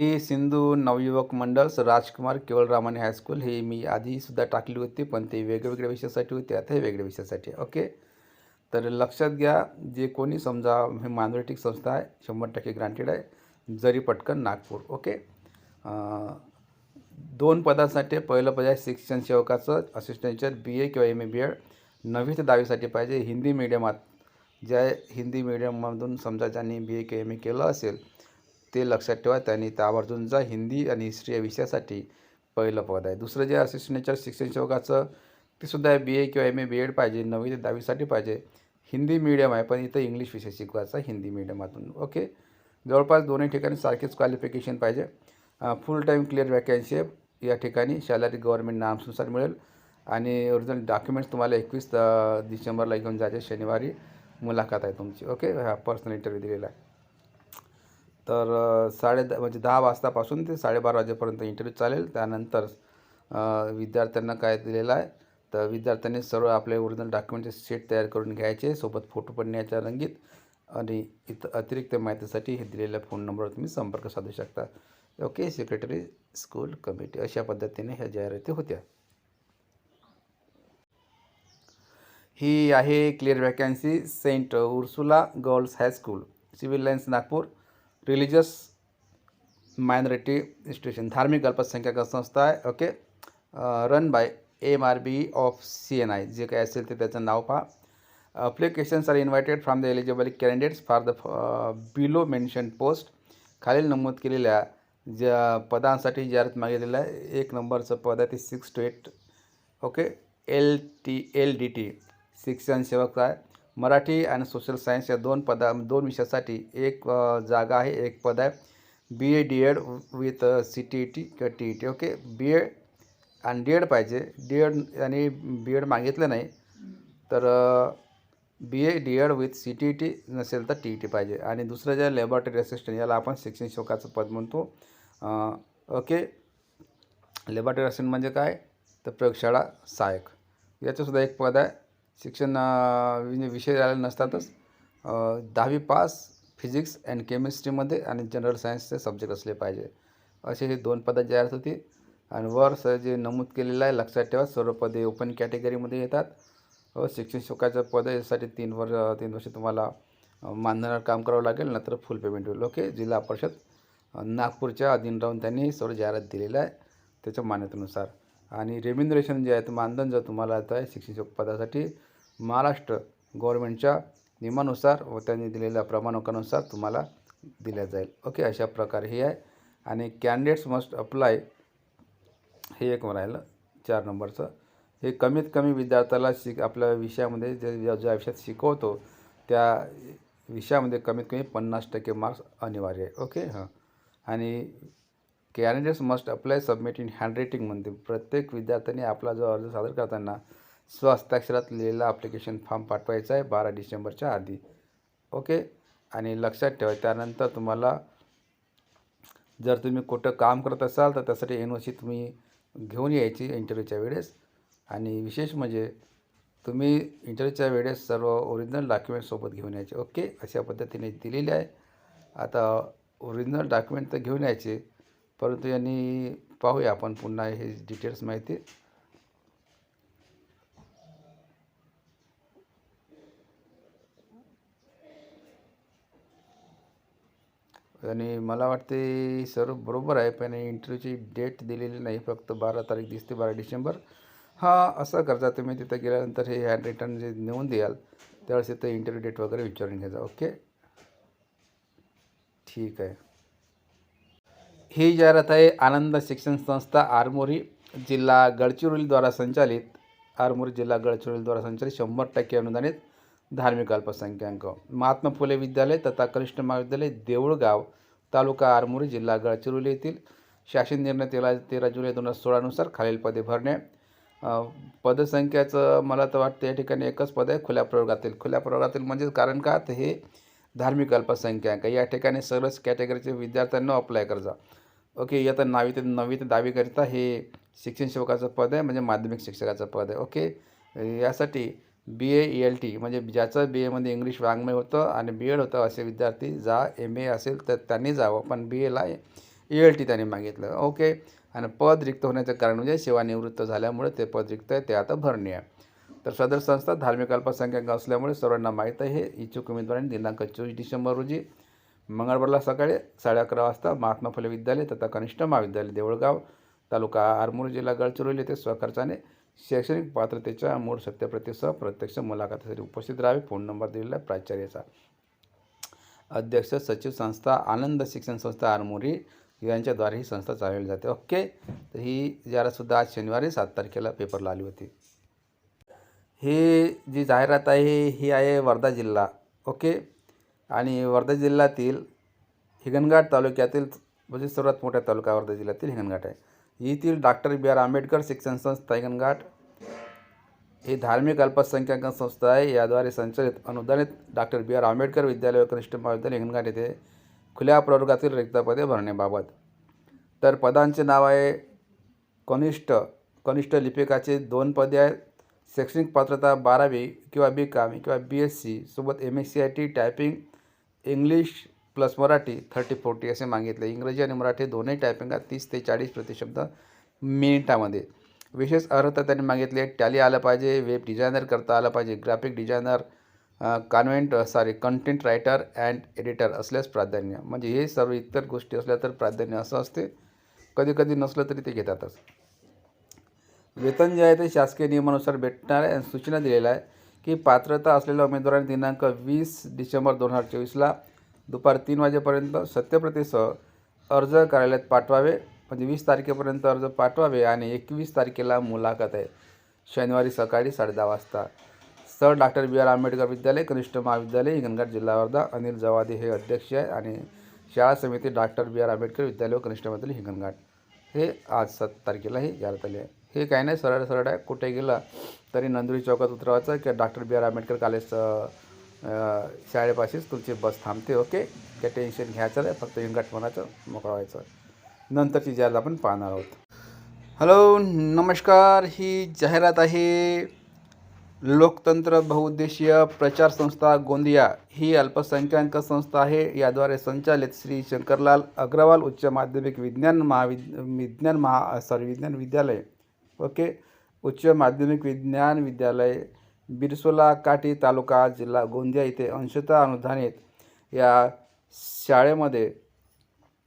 ही सिंधू नवयुवक मंडळ राजकुमार केवळरामाने हायस्कूल हे मी आधीसुद्धा टाकली होती पण ते वेगवेगळ्या विषयासाठी होते आता हे वेगळ्या विषयासाठी ओके तर लक्षात घ्या जे कोणी समजा हे मायनॉरिटी संस्था आहे शंभर टक्के ग्रांटेड आहे जरी पटकन नागपूर. ओके दोन पदासाठी पहिलं पद आहे शिक्षण सेवकाचं असिस्टंटचं बी ए किंवा एम ए बी एड नववी ते दहावीसाठी पाहिजे हिंदी मिडियमात ज्या हिंदी मिडियममधून समजा ज्यांनी बी ए किंवा एम ए केलं असेल ते लक्षात ठेवा. त्यांनी त्यावरून हिंदी आणि हिस्ट्री या विषयासाठी पहिलं पद आहे. दुसरं जे असिस्टंट नेचर शिक्षण सेवकाचं ते सुद्धा आहे. बी ए किंवा एम ए बी एड पाहिजे नववी ते दहावीसाठी पाहिजे. हिंदी मीडियम आहे पण इथं इंग्लिश विषय शिकवायचा हिंदी मिडियमातून ओके जवळपास दोन्ही ठिकाणी सारखेच क्वालिफिकेशन पाहिजे. फुल टाईम क्लिअर वॅकन्सी आहे. या ठिकाणी सॅलरी गव्हर्नमेंट नाम्सनुसार मिळेल. आणि ओरिजिनल डॉक्युमेंट्स तुम्हाला एकवीस डिसेंबरला घेऊन जायचे. शनिवारी मुलाखत आहे तुमची. ओके हा पर्सनल इंटरव्ह्यू दिलेला आहे. तर साडे द म्हणजे दहा वाजतापासून ते साडेबारा वाजेपर्यंत इंटरव्ह्यू चालेल. त्यानंतर विद्यार्थ्यांना काय दिलेलं आहे तर विद्यार्थ्यांनी सर्व आपले ओरिजिनल डॉक्युमेंटचे सेट तयार करून घ्यायचे. सोबत फोटो पण न्यायच्या रंगीत आणि इथं अतिरिक्त माहितीसाठी हे दिलेल्या फोन नंबरवर तुम्ही संपर्क साधू शकता. ओके सेक्रेटरी स्कूल कमिटी अशा पद्धतीने ह्या जाहिराती होत्या. ही आहे clear vacancy Saint Ursula girls high school Civil Lines Nagpur. Religious minority institution धार्मिक अल्पसंख्याक संस्था आहे okay run by M R B of C N I जे काय असेल ते त्याचं नाव पहा applications are invited from the eligible candidates for the below mention post खालील नमूद केलेल्या ज्या पदांसाठी जाहिरात मागितलेलं आहे एक नंबरचं पद आहे ते six two eight okay L T L D T शिक्षण सेवक आहे मराठी आणि सोशल सायन्स या दोन पदा दोन विषयासाठी एक जागा आहे एक पद आहे. B A D Ed with C T E T किंवा T E T okay? B Ed आणि डी एड पाहिजे. डी एड आणि बी एड मागितलं नाही तर B A D Ed with C T E T नसेल तर टी ई टी पाहिजे. आणि दुसरं जे लॅबॉरेटरी असिस्टंट याला आपण शिक्षण शोकाचं पद म्हणतो ओके? लॅबॉरेटरी असिस्टंट म्हणजे काय? तर प्रयोगशाळा सहाय्यक. याचंसुद्धा एक पद आहे. शिक्षण विषय आले नसतातच. दहावी पास फिजिक्स अँड केमिस्ट्रीमध्ये आणि जनरल सायन्सचे सब्जेक्ट असले पाहिजे. असे हे दोन पदं जाहिरात होती आणि वर सर जे नमूद केलेलं आहे लक्षात ठेवा सर्व पदे ओपन कॅटेगरीमध्ये येतात. व शिक्षण शुल्काचं पद यासाठी तीन वर्ष तीन वर्ष तुम्हाला मानधनावर काम करावं लागेल नंतर फुल पेमेंट होईल. ओके जिल्हा परिषद नागपूरच्या अधीन राहून त्यांनी सर्व जाहिरात दिलेलं आहे त्याच्या मान्यतेनुसार. आणि रेम्युनरेशन जे आहे ते मानधन जर तुम्हाला आता आहे शिक्षण पदासाठी महाराष्ट्र गव्हर्नमेंटच्या नियमानुसार व त्यांनी दिलेल्या प्रमाणकानुसार तुम्हाला दिल्या जाईल. ओके अशा प्रकारे हे आहे. आणि कॅन्डिडेट्स मस्ट अप्लाय हे एक राहिलं चार नंबरचं. हे कमीत कमी विद्यार्थ्याला शिक आपल्या विषयामध्ये जे ज्या ज्या विषयात शिकवतो त्या विषयामध्ये कमीत कमी पन्नास टक्के मार्क्स अनिवार्य आहे. ओके हां. आणि candidates must apply submit in handwriting म्हणते. प्रत्येक विद्यार्थ्याने आपला जो अर्ज सादर करताना स्वहस्ताक्षरात लिहिलेला ॲप्लिकेशन फॉर्म पाठवायचा आहे बारा डिसेंबरच्या आधी. ओके? आणि लक्षात ठेवा त्यानंतर तुम्हाला जर तुम्ही कुठं काम करत असाल तर त्यासाठी एन ओ सी तुम्ही घेऊन यायची इंटरव्ह्यूच्या वेळेस. आणि विशेष म्हणजे तुम्ही इंटरव्ह्यूच्या वेळेस सर्व ओरिजिनल डॉक्युमेंटसोबत घेऊन यायचे. ओके? अशा पद्धतीने दिलेली आहे. आता ओरिजिनल डॉक्युमेंट तर घेऊन यायचे. परंतु यांनी पाहूया आपण पुन्हा हे डिटेल्स माहिती. आणि मला वाटते सर्व बरोबर आहे पण इंटरव्ह्यूची डेट दिलेली नाही फक्त बारा तारीख दिसते बारा डिसेंबर. हां असं करता तुम्ही तिथं गेल्यानंतर हे हँड रिटर्न जे नेऊन द्याल त्यावेळेस तिथं इंटरव्ह्यू डेट वगैरे विचारून घ्यायचा ओके? ठीक आहे. ही जाहिरात आहे आनंद शिक्षण संस्था आरमोरी जिल्हा गडचिरोलीद्वारा संचालित. आरमोरी जिल्हा गडचिरोलीद्वारा संचालित शंभर टक्के अनुदानित धार्मिक अल्पसंख्याक. महात्मा फुले विद्यालय तथा कनिष्ठ महाविद्यालय देऊळगाव तालुका आरमोरी जिल्हा गडचिरोली येथील. शासन निर्णय तेरा तेरा जुलै दोन हजार सोळानुसार खालील पदे भरणे. पदसंख्याचं मला तर वाटतं या ठिकाणी एकच पद आहे खुल्या प्रयोगातील. खुल्या प्रयोगातील म्हणजे कारण का? तर हे धार्मिक अल्पसंख्याक या ठिकाणी सर्वच कॅटेगरीचे विद्यार्थ्यांना अप्लाय करजा. ओके येतं नावी ते नववी ते दहावीकरिता हे शिक्षण सेवकाचं पद आहे म्हणजे माध्यमिक शिक्षकाचं पद आहे. ओके यासाठी B A E L T म्हणजे ज्याचं बी एमध्ये इंग्लिश वाङ्मय होतं आणि बी एड होतं असे विद्यार्थी जा एम ए असेल तर त्यांनी जावं. पण बी एला ई एल टी त्यांनी मागितलं. ओके आणि पद रिक्त होण्याचं कारण म्हणजे सेवानिवृत्त झाल्यामुळे ते पद रिक्त आहे ते आता भरणे आहे. तर सदर संस्था धार्मिक अल्पसंख्याक असल्यामुळे सर्वांना माहीत आहे हे इच्छुक उमेदवारांनी दिनांक चोवीस डिसेंबर रोजी मंगळवारला सकाळी साडे अकरा वाजता महात्मा फुले विद्यालय तथा कनिष्ठ महाविद्यालय देवळगाव तालुका आरमोरी जिल्हा गडचिरोली येथे स्वखर्चाने शैक्षणिक पात्रतेच्या मूळ सत्यप्रतीसह प्रत्यक्ष मुलाखतीसाठी उपस्थित राहावे. फोन नंबर दिलेला आहे प्राचार्याचा. अध्यक्ष सचिव संस्था आनंद शिक्षण संस्था आरमोरी यांच्याद्वारे ही संस्था चालवली जाते. ओके? तर ही जाहिरातसुद्धा आज शनिवारी सात तारखेला पेपरला आली होती. ही जी जाहिरात आहे ही आहे वर्धा जिल्हा. ओके? आणि वर्धा जिल्ह्यातील हिंगणघाट तालुक्यातील म्हणजे सर्वात मोठ्या तालुका वर्धा जिल्ह्यातील हिंगणघाट आहे. येथील डॉक्टर बी आर आंबेडकर शिक्षण संस्था हिंगणघाट ही धार्मिक अल्पसंख्याक संस्था आहे. याद्वारे संचालित अनुदानित डॉक्टर बी आर आंबेडकर विद्यालय व कनिष्ठ महाविद्यालय हिंगणघाट येथे खुल्या प्रवर्गातील रिक्तपदे भरण्याबाबत. तर पदांचे नाव आहे कनिष्ठ कनिष्ठ लिपिकाचे दोन पदे आहेत. शैक्षणिक पात्रता बारावी किंवा बी काम किंवा बी एस सी सोबत M S C I T typing English plus Marathi thirty forty असे मागितले. इंग्रजी आणि मराठी दोन्ही टायपिंगात तीस ते चाळीस प्रतिशब्द मिनिटामध्ये. विशेष अर्हता त्यांनी मागितले टॅली आलं पाहिजे वेब डिझायनर करता आलं पाहिजे graphic designer convent sorry content writer and editor असल्यास प्राधान्य. म्हणजे हे सर्व इतर गोष्टी असल्या तर प्राधान्य असं असते. कधी कधी नसलं तरी ते घेतातच. वेतन जे आहे ते शासकीय नियमानुसार भेटणार आहे आणि सूचना दिलेल्या आहे. की पात्रता असलेल्या उमेदवारांनी दिनांक वीस डिसेंबर दोन हजार चोवीसला दुपार तीन वाजेपर्यंत सत्यप्रतीसह अर्ज कार्यालयात पाठवावे. म्हणजे वीस तारखेपर्यंत अर्ज पाठवावे आणि एकवीस तारखेला मुलाखत आहे. शनिवारी सकाळी साडेदहा वाजता. Sir doctor B. R. Ambedkar विद्यालय कनिष्ठ महाविद्यालय हिंगणघाट जिल्हा वर्धा अनिल जवादे हे अध्यक्ष आहे आणि शाळा समिती डॉक्टर बी. आर. आंबेडकर विद्यालय व कनिष्ठ महाविद्यालय हिंगणघाट हे आज सात तारखेला हे जाहिरात आले आहे. हे काही नाही सरळ सरळ आहे कुठे गेला तरी नंदुरी चौकात उतरवायचं किंवा doctor B R Ambedkar college शाळेपाशीच तुमची बस थांबते ओके? काय टेन्शन घ्यायचं नाही फक्त हिंगणघाट म्हणायचं मोकळं नंतरची जाहिरात आपण पाहणार आहोत. हॅलो नमस्कार ही जाहिरात आहे लोकतंत्र बहुउद्देशीय प्रचार संस्था गोंदिया. ही अल्पसंख्याक संस्था आहे याद्वारे संचालित श्री शंकरलाल अग्रवाल उच्च माध्यमिक विज्ञान महाविद विज्ञान महा सॉरी विज्ञान विद्यालय. ओके. उच्च माध्यमिक विज्ञान विद्यालय बिरसोला काठी तालुका जिल्हा गोंदिया इथे अंशतः अनुदानित या शाळेमध्ये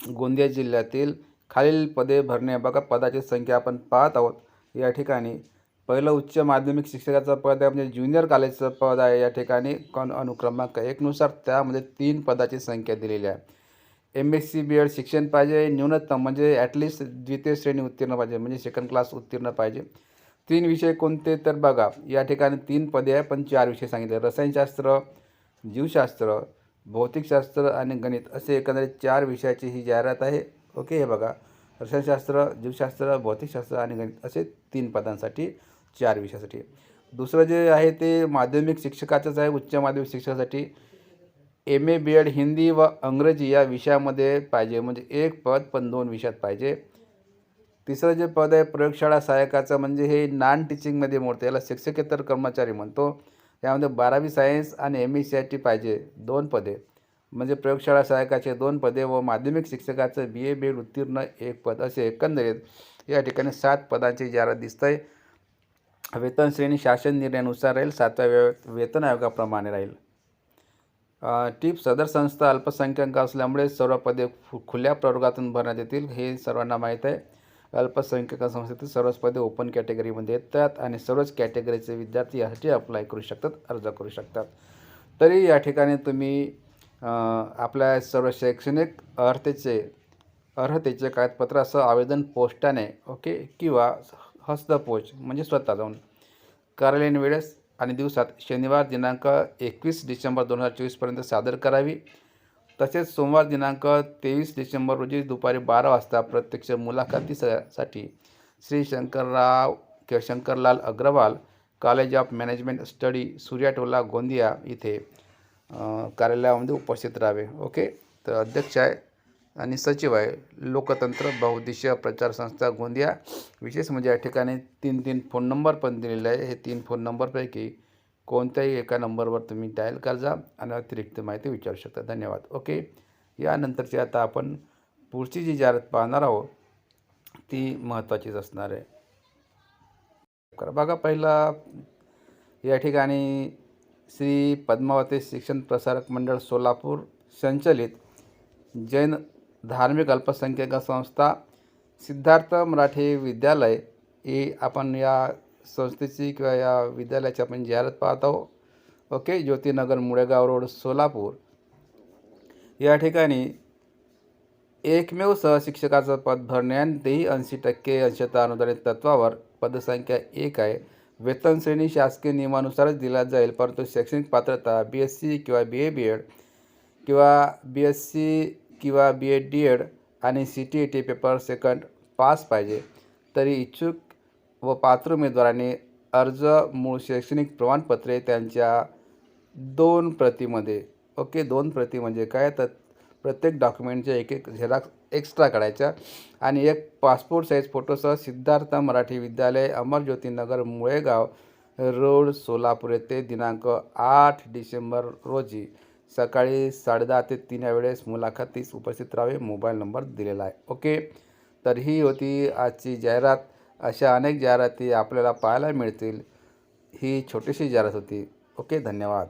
गोंदिया जिल्ह्यातील खालील पदे भरणे बघा पदाची संख्या आपण पाहत आहोत. या ठिकाणी पहिलं उच्च माध्यमिक शिक्षकाचं पद आहे म्हणजे ज्युनियर कॉलेजचं पद आहे. या ठिकाणी कॉन अनुक्रमांक एकनुसार त्यामध्ये तीन पदाची संख्या दिलेली आहे. M S C B Ed शिक्षण पाहिजे न्यूनतम म्हणजे ॲटलिस्ट द्वितीय श्रेणी उत्तीर्ण पाहिजे म्हणजे सेकंड क्लास उत्तीर्ण पाहिजे. तीन विषय कोणते तर बघा या ठिकाणी तीन पदे आहे पण चार विषय सांगितले. रसायनशास्त्र जीवशास्त्र भौतिकशास्त्र आणि गणित असे एकंदरीत चार विषयाची ही जाहिरात आहे. ओके हे बघा. रसायनशास्त्र जीवशास्त्र भौतिकशास्त्र आणि गणित असे तीन पदांसाठी चार विषयासाठी. दुसरं जे आहे ते माध्यमिक शिक्षकाचंच आहे उच्च माध्यमिक शिक्षकासाठी. M A B Ed Hindi व इंग्रजी या विषयामध्ये पाहिजे. म्हणजे एक पद पण दोन विषयात पाहिजे. तिसरं जे पद आहे प्रयोगशाळा सहाय्यकाचं म्हणजे हे नॉन टीचिंगमध्ये मोडतं. याला शिक्षकेतर कर्मचारी म्हणतो. यामध्ये बारावी सायन्स आणि M E C I T पाहिजे. दोन पदे. म्हणजे प्रयोगशाळा सहाय्यकाचे दोन पदे व माध्यमिक शिक्षकाचं बी ए बी एड उत्तीर्ण एक पद असे एकंदरीत या ठिकाणी सात पदांची जाहिरात दिसत आहे वेतन श्रेणी शासन निर्णयानुसार राहील. सातव्या वेतन आयोगाप्रमाणे राहील. टीप सदर संस्था अल्पसंख्याक असल्यामुळे सर्व पदे खु खुल्या प्रवर्गातून भरण्यात येतील हे सर्वांना माहीत आहे. अल्पसंख्याक संस्थेतील सर्वच पदे ओपन कॅटेगरीमध्ये येतात आणि सर्वच कॅटेगरीचे विद्यार्थी यासाठी अप्लाय करू शकतात अर्ज करू शकतात. तरी या ठिकाणी तुम्ही आपल्या सर्व शैक्षणिक अर्हतेचे अर्हतेचे कागदपत्रासह आवेदन पोस्टाने ओके किंवा हस्तपोच म्हणजे स्वतः जाऊन कार्यालयीन वेळेस आणि दिवसात शनिवार दिनांक एकवीस डिसेंबर दोन हजार चोवीसपर्यंत सादर करावी. तसेच सोमवार दिनांक तेवीस डिसेंबर रोजी दुपारी बारा वाजता प्रत्यक्ष मुलाखतीसाठी श्री शंकरराव किंवा Shankarlal Agrawal college of management study Suryatola Gondia इथे कार्यालयामध्ये उपस्थित राहावे. ओके? तर अध्यक्ष आहे आणि सचिव आहे लोकतंत्र बहुद्देशीय प्रचार संस्था गोंदिया विशेष म्हणजे या ठिकाणी तीन तीन फोन नंबर पण दिलेले आहे. हे तीन फोन नंबरपैकी कोणत्याही एका नंबरवर तुम्ही डायल करजा आणि अतिरिक्त माहिती विचारू शकता. धन्यवाद. ओके यानंतरची आता आपण पुढची जी जाहिरात पाहणार आहोत ती महत्त्वाचीच असणार आहे. बघा पहिला या ठिकाणी श्री पद्मावती शिक्षण प्रसारक मंडळ सोलापूर संचलित जैन धार्मिक अल्पसंख्याक संस्था सिद्धार्थ मराठी विद्यालय ही आपण या संस्थेची किंवा या विद्यालयाची आपण जाहिरात पाहत आहोत. Okay Jyotinagar Mulegaon road Solapur. या ठिकाणी एकमेव सहशिक्षकाचं पद भरणे आणि तेही ऐंशी टक्के अंशतः अनुदानित तत्वावर पदसंख्या एक आहे. वेतन श्रेणी शासकीय नियमानुसारच दिला जाईल परंतु शैक्षणिक पात्रता बी एस सी किंवा बी ए बी एड किंवा बी एस सी किंवा बी एड डी एड आणि C T E T paper second pass पाहिजे. तरी इच्छुक व पात्र उमेदवारांनी अर्ज मूळ शैक्षणिक प्रमाणपत्रे त्यांच्या दोन प्रतीमध्ये. ओके दोन प्रती म्हणजे काय? तर प्रत्येक डॉक्युमेंटच्या एक एक झेरॉक्स एक्स्ट्रा काढायच्या. आणि एक पासपोर्ट साईज फोटोसह सिद्धार्थ मराठी विद्यालय अमरज्योतीनगर मुळेगाव रोड सोलापूर येथे दिनांक आठ डिसेंबर रोजी. सकाळी साडेदहा ते तीन या वेळेस मुलाखतीस उपस्थित राहावे मोबाईल नंबर दिलेला आहे. ओके? तर ही होती आजची जाहिरात. अशा अनेक जाहिराती आपल्याला पाहायला मिळतील. ही छोटीशी जाहिरात होती. ओके? धन्यवाद.